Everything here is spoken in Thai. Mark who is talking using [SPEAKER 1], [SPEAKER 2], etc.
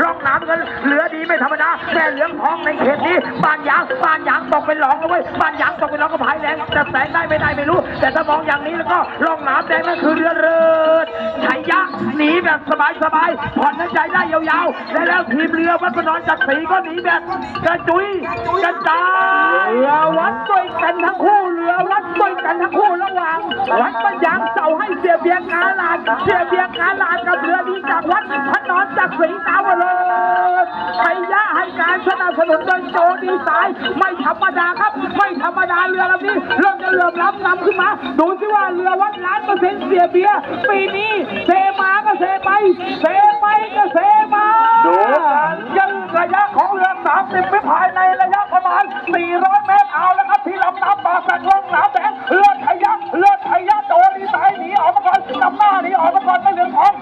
[SPEAKER 1] ร่องน้ำเงินเหลือดีไม่ธรรมดาแม่เหลืองทองในเขตนี้บ้านยางบ้านยางตกเป็นรองนะเว้ยบ้านยางตกเป็นรองก็พายแรงจะแสงได้ไม่ได้ไม่รู้ แต่ถ้ามองอย่างนี้แล้วก็ร่องน้ำแดงนั่นคือเรือเริดชัยยะหนีแบบสบายสบายผ่อนหายใจได้ยาวๆและแล้วทีมเรือวัดประนอนจัดสีก็หนีแบบกระจุยกระจาย
[SPEAKER 2] ดด้วยกันทั้งคู่เรือวัดด้วยกันทั้งคู่ระหว่างวัดปัญญางเสาให้เสียเบียงกาลาดเสียเบียงกาลาดกับเรือดีจากวัดพระนอนจากสีดาวเลยชัยะให้การสนับสนุนโดยโจดีไซน์ไม่ธรรมดาครับ ไม่ธรรมดาเรือลำนี้เริ่มจะเริ่มล้ำนำขึ้นมาดูสิว่าเรือวัดล้านเปอร์เซ็นต์เสียเบียปีนี้เซมาก็เซไปเซไปก็เซมา
[SPEAKER 1] ดูการยืดระยะของเรือ30วิบไปภายในระยะประมาณ400เมตร ตัดลงสาแสงเลือดขยับเลือดขยับโดนดีไซน์หนีออกมาก่อนนำหน้าหนีออกมาก่อนไม่เหลือของ